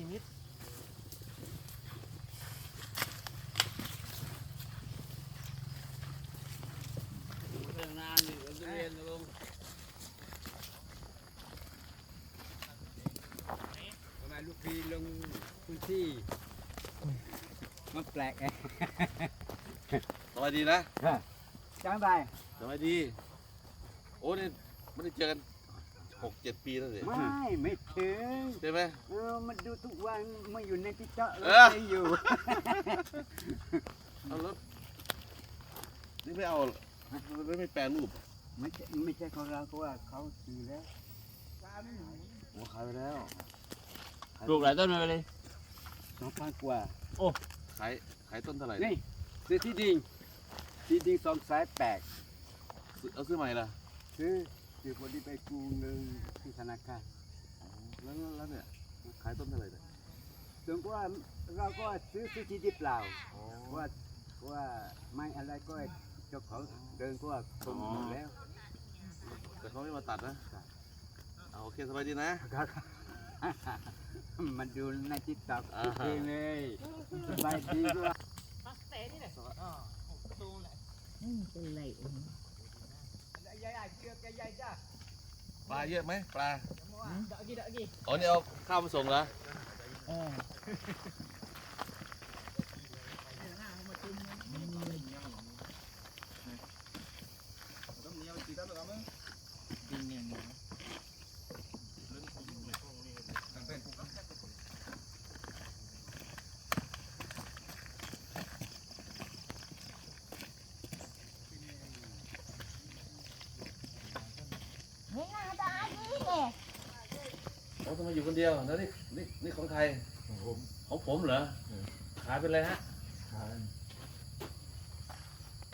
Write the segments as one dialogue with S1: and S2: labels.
S1: รมิด
S2: เรื่องนานอยู่เรียนลงทำไมลูกพี่ลงพื้นที่มันแปลกไง
S1: สวัสดีนะ
S2: จังไป
S1: สวัสดี โอ้นี่ไม่ได้เจอกัน หกเจ็ดปีแล้วสิ
S2: ไม่ไม่ถึง
S1: ใช่ไหม
S2: เออมันดูทุกวันมาอยู่ในติ๊กต็อก
S1: เออ
S2: เลยอยู่
S1: เอาแล้วนี่ไม่เอาเหรอไม่ไม่แปลรูป
S2: ไม่ใช่ไม่ใช่ของเราเพราะว่าเขาซื้อแล้ว
S1: โอ้ขายไปแล้ว
S3: ปลูกหลายต้นเลย
S2: สองพันกว่า
S1: ขายขายต้นเท่าไหร่
S2: นี่ซื้อที่ดินที่ดินสองสายแปลก
S1: ซื้อเอาซื้อใหม่ละ
S2: ซื้อ ซื้อพอดีไปกู้เงินที่ธนาคาร
S1: แล้วแล้วเนี่ยขายต้นเท่าไหร่เนี่ย
S2: ถึงว่าเราก็ซื้อซื้อที่ดินเปล่า
S1: อ๋อ
S2: ว่าว่าไม่อะไรก็เจ้าของเดินก็ว่าคงหมดแล้ว
S1: แต่เขาไม่มาตัดนะเอาโอเคสบายดีนะ
S2: มันดูในติ๊กต็อก
S1: อ่า
S2: โอเคเลยสบายดีด้วย
S4: เป็นไรเอง
S1: ปลาเยอะไหมปลา
S4: đợi gì đợi gì
S1: อ๋อนี่เอาข้าวมาส่งเหรอ
S4: ไม่น่าได้นี่ไง
S1: โอ้ทำไมอยู่คนเดียวแล้วนี่นี่นี่ของใคร
S5: ของผม
S1: ของผมเหรอขายเป็นไรฮะ
S5: ขาย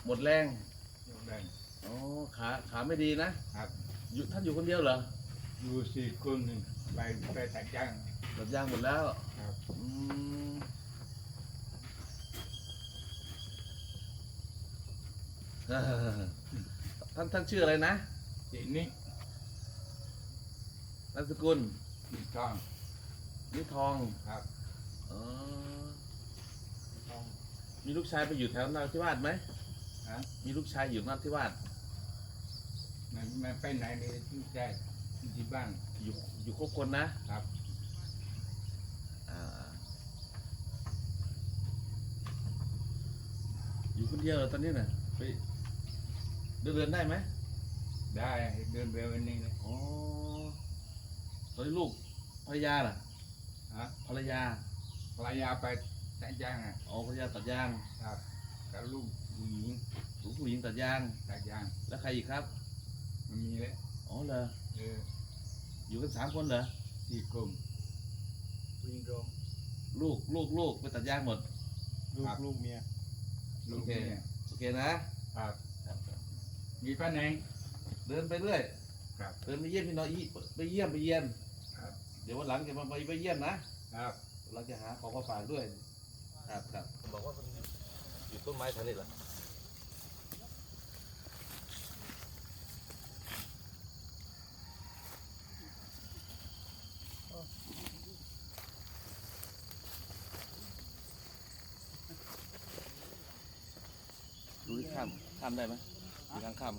S1: หมดแรง
S5: ยกแดง
S1: อ๋อขาขาไม่ดีนะครับ อยู่ท่านอยู่คนเดียวเหรอ
S5: อยู่สี่คนหนึ่งไปไปตัดย่าง
S1: แบบยางหมดแล้ว
S5: ครับ
S1: อืมท่านท่านชื่ออะไรนะ
S5: ทีนี้
S1: นามสกุล
S5: มีทอง
S1: นิทอง
S5: ครับ
S1: อ๋อมีลูกชายไปอยู่แถวนราธิวาสไหม
S5: ฮะ
S1: มีลูกชายอยู่นราธิวาส
S5: มันมันไปไหนเลยที่ใจที่บ้าน
S1: อยู่อยู่ครบคนนะครับ อ่าอยู่คนเดียวเหรอตอนนี้น่ะไปเดินเดินได้ไหม
S5: ได้เดินเร็วอันนี้เลย
S1: อ๋อ ตอนนี้ลูกภรรยาล่ะ
S5: ฮะ
S1: ภรรยา
S5: ภรรยาไปตัดย่างอะ
S1: อ๋อภรรยาตัดยาง
S5: ครับกับลูกผู้หญิง
S1: ลูกผู้หญิงตัดยาง
S5: ตัดย่าง
S1: แล้วใครอีกครับ
S5: มันมีเลย
S1: อ๋อเหรอ
S5: เออ
S1: อยู่กันสามคนเหรอ
S5: สี่กลุ่มผู้หญิงรวม
S1: ลูกลูกลูกไปตัดยางหมด
S5: ลูกลูกเมียลูกเมีย
S1: โอเคนะครับครับครับ
S5: มีป้าไหน
S1: เดินไปเรื่อย
S5: ครับ
S1: เดินไปเยี่ยมพี่น้อยอีไปเยี่ยมไปเยี่ยม
S5: ครับ
S1: เดี๋ยววันหลังจะมาไปไปเยี่ยมนะครับเราจะหาของมาฝากด้วย ครับครับบอกว่าอยู่ต้นไม้แถวนี้เหรอดูที่ข้ามข้ามได้ไหมมีทางข้ามไหม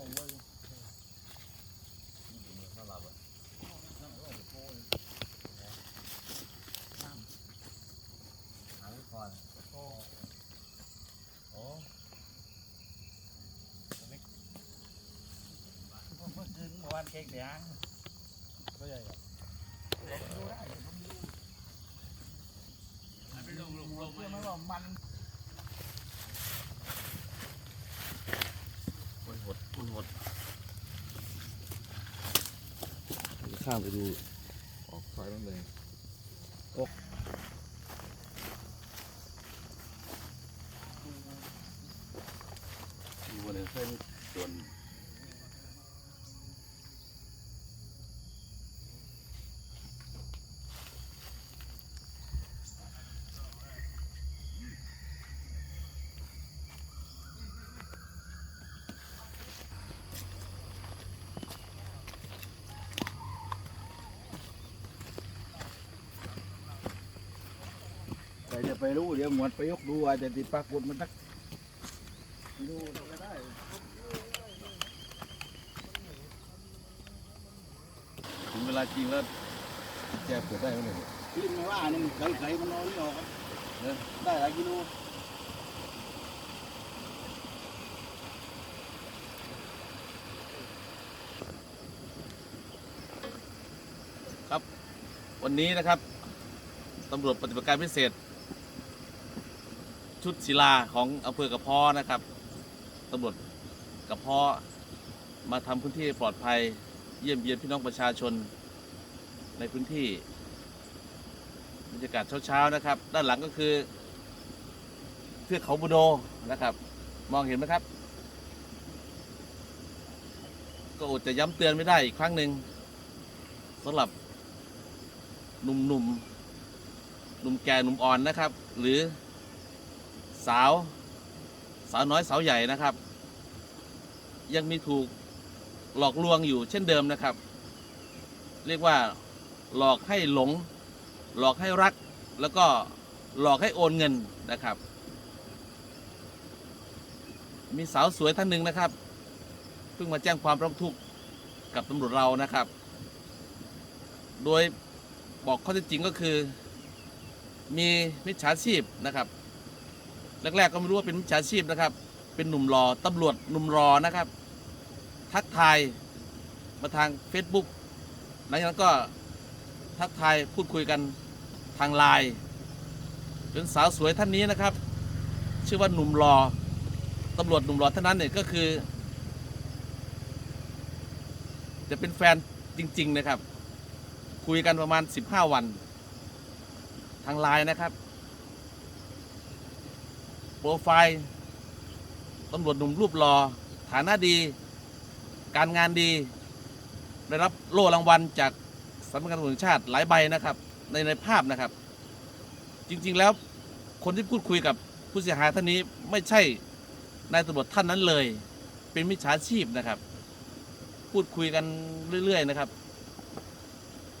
S1: น่าหลับอะหาไม่พอเลยอ๋อ
S3: เมื่อคืนเมื่อวาเค้กเดี๋ยว
S1: มันหดมันหด ข้ามไปดูออกซอยนั่นเลยโอ๊ะดูวันนี้เส้นส่วน
S3: แต่จะ ไปรู้เดี๋ยวหมวดไปยกดูอาจจะติดปรากฏมันสักดูก็ได้
S1: ถึงเวลาจริงแล้วแกเปิดได้ไหมเนี่ย
S3: ที่ไม่ว่านี่มันไกลๆมันนอนนี่ออกครับ
S1: เนอะ
S3: ได้หลายกิโล
S1: วันนี้นะครับตำรวจปฏิบัติการพิเศษ ชุดศิลาของอำเภอกระเพาะนะครับตำรวจกระเพาะมาทำพื้นที่ปลอดภัยเยี่ยมเยียนพี่น้องประชาชนในพื้นที่บรรยากาศเช้าๆนะครับ ด้านหลังก็คือเทือกเขาบูโดนะครับ มองเห็นไหมครับ ก็อดจะย้ำเตือนไม่ได้อีกครั้งหนึ่งสำหรับหนุ่มหนุ่มหนุ่มแก่หนุ่มอ่อนนะครับ หรือ สาว สาวน้อยสาวใหญ่นะครับ ยังมีถูกหลอกลวงอยู่เช่นเดิมนะครับ เรียกว่าหลอกให้หลง หลอกให้รัก แล้วก็หลอกให้โอนเงินนะครับ มีสาวสวยท่านหนึ่งนะครับ เพิ่งมาแจ้งความร้องทุกข์กับตำรวจเรานะครับ โดยบอกข้อเท็จจริงก็คือ มีมิจฉาชีพนะครับ แรกๆก็ไม่รู้ว่าเป็นมิจฉาชีพนะครับ เป็นหนุ่มรอตำรวจหนุ่มรอนะครับ ทักทายมาทาง Facebook หลังจากนั้นก็ทักทายพูดคุยกันทางไลน์จนสาวสวยท่านนี้นะครับ ชื่อว่าหนุ่มรอตำรวจหนุ่มรอท่านนั้นเนี่ยก็คือ จะเป็นแฟนจริง ๆ นะครับ คุยกันประมาณ 15 วัน ทางไลน์นะครับ โปรไฟล์ตำรวจหนุ่มรูปหลอ่อฐานะดี การงานดี ได้รับโล่รางวัลจากสำนักงานตำรวจแห่งชาติหลายใบนะครับ ในในภาพนะครับ จริงๆแล้วคนที่พูดคุยกับผู้เสียหายท่านนี้ไม่ใช่นายตำรวจท่านนั้นเลย เป็นมิจฉาชีพนะครับ พูดคุยกันเรื่อย ๆ นะครับ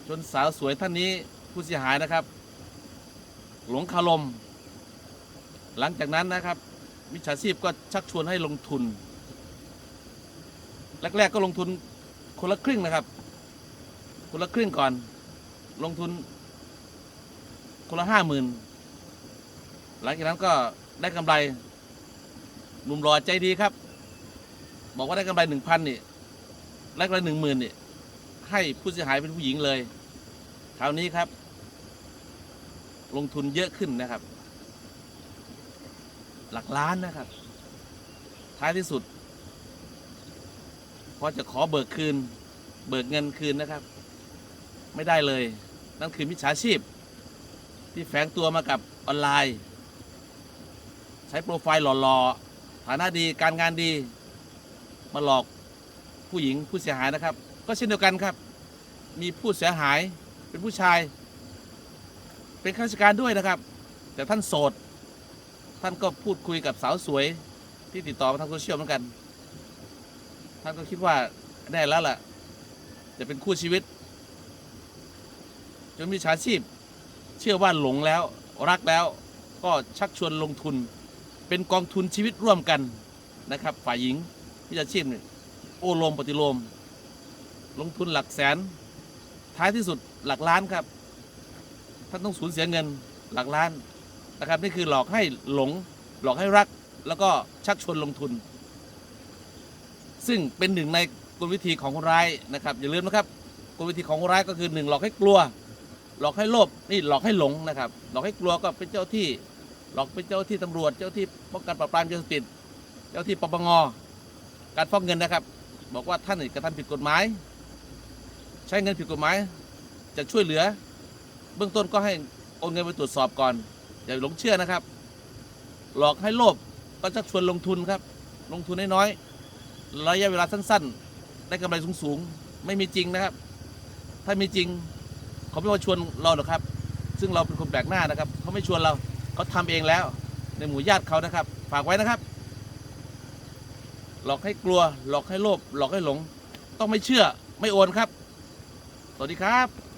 S1: จนสาวสวยท่านนี้ผู้เสียหายนะครับ หลงคารม หลังจากนั้นนะครับมิจฉาชีพก็ชักชวนให้ลงทุน แรก ๆ ก็ลงทุนคนละครึ่งนะครับ คนละครึ่งก่อน ลงทุน คนละห้าหมื่นหลังจากนั้นก็ได้กำไรหนุ่มรอใจดีครับ บอกว่าได้กำไรหนึ่งพันนี่ได้กำไรหนึ่งหมื่นนี่ให้ผู้เสียหายเป็นผู้หญิงเลยคราวนี้ครับ ลงทุนเยอะขึ้นนะครับ หลักล้านนะครับ ท้ายที่สุดพอจะขอเบิกคืน เบิกเงินคืนนะครับ ไม่ได้เลย นั่นคือมิจฉาชีพ ที่แฝงตัวมากับออนไลน์ ใช้โปรไฟล์หล่อๆฐานะดีการงานดี มาหลอกผู้หญิงผู้เสียหายนะครับ ก็เช่นเดียวกันครับ มีผู้เสียหายเป็นผู้ชาย เป็นข้าราชการด้วยนะครับ แต่ท่านโสด ท่านก็พูดคุยกับสาวสวยที่ติดต่อมาทางโซเชียลเหมือนกัน ท่านก็คิดว่าได้แล้วล่ะ จะเป็นคู่ชีวิต จนมีชาชีพ เชื่อว่าหลงแล้วรักแล้วก็ชักชวนลงทุน เป็นกองทุนชีวิตร่วมกันนะครับ ฝ่ายหญิงวิชาชีพโอโลมปฏิโลม ลงทุนหลักแสน ท้ายที่สุดหลักล้านครับ ท่านต้องสูญเสียเงินหลักล้าน นะครับนี่คือหลอกให้หลงหลอกให้รัก แล้วก็ชักชวนลงทุน ซึ่งเป็นหนึ่งในกลวิธีของคนร้ายนะครับอย่าลืมนะครับกลวิธีของคนร้ายก็คือหนึ่งหลอกให้กลัว หลอกให้โลภนี่หลอกให้หลงนะครับ หลอกให้กลัวก็เป็นเจ้าที่ หลอกเป็นเจ้าที่ตำรวจ เจ้าที่ป้องกันปราบปรามยาเสพติด เจ้าที่ปปงการฟอกเงินนะครับ บอกว่าท่านกระทำผิดกฎหมาย ใช้เงินผิดกฎหมาย จะช่วยเหลือ เบื้องต้นก็ให้โอนเงินไปตรวจสอบก่อน อย่าหลงเชื่อนะครับ หลอกให้โลภก็ชักชวนลงทุนครับ ลงทุนน้อยๆระยะเวลาสั้นๆ ได้กำไรสูงๆ ไม่มีจริงนะครับ ถ้ามีจริงเขาไม่มาชวนเราหรอกครับ ซึ่งเราเป็นคนแปลกหน้านะครับเขาไม่ชวนเราเขาทำเองแล้ว ในหมู่ญาติเขานะครับ ฝากไว้นะครับ หลอกให้กลัว หลอกให้โลภหลอกให้หลง ต้องไม่เชื่อไม่โอนครับ สวัสดีครับ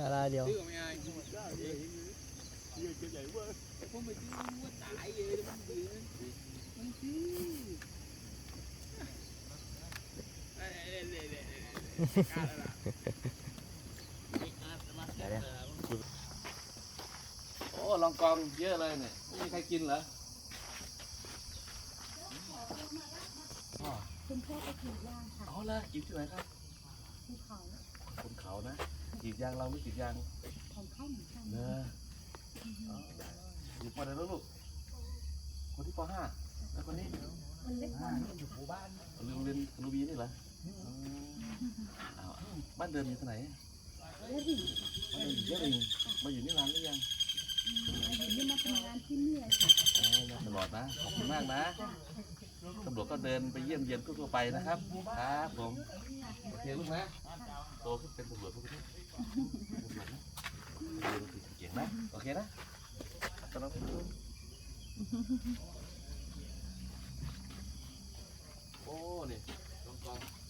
S6: ดาราเดียว
S1: โอ้ลองกองเยอะเลยเนี่ยไม่มีใครกินเหรอ
S4: คุณพ่อไปกรีดยางค่ะ
S1: เอาละกินที่ไหนครับ
S4: ภูเขา
S1: คนเขานะก รีดยางเราไม่กรีดยาง
S4: ของเข้าเหมือนกัน
S1: เนอะอยู่ปอไหนแล้วลูก คนที่ปห้าแล้วคนนี้
S4: มันเล็กกว่าหนู
S1: โรงเรียนรูบีนี่เหรออ๋อเอาบ้านเดิมอยู่ที่ไหน
S4: แล้วดิ
S1: บ้านเดิมอยู่เยอะเองมาอยู่นี่นานหรือยัง
S4: เห็นนี่มาทำงานที่นี่เลยค่ะ
S1: อ๋อมาตลอดนะ ขอบคุณมากนะตำรวจก็เดินไปเยี่ยมเยียนทั่วๆไปนะครับ ครับผม โอเคลูกนะ โตขึ้นเป็นตำรวจพวกนี้ เป็นตำร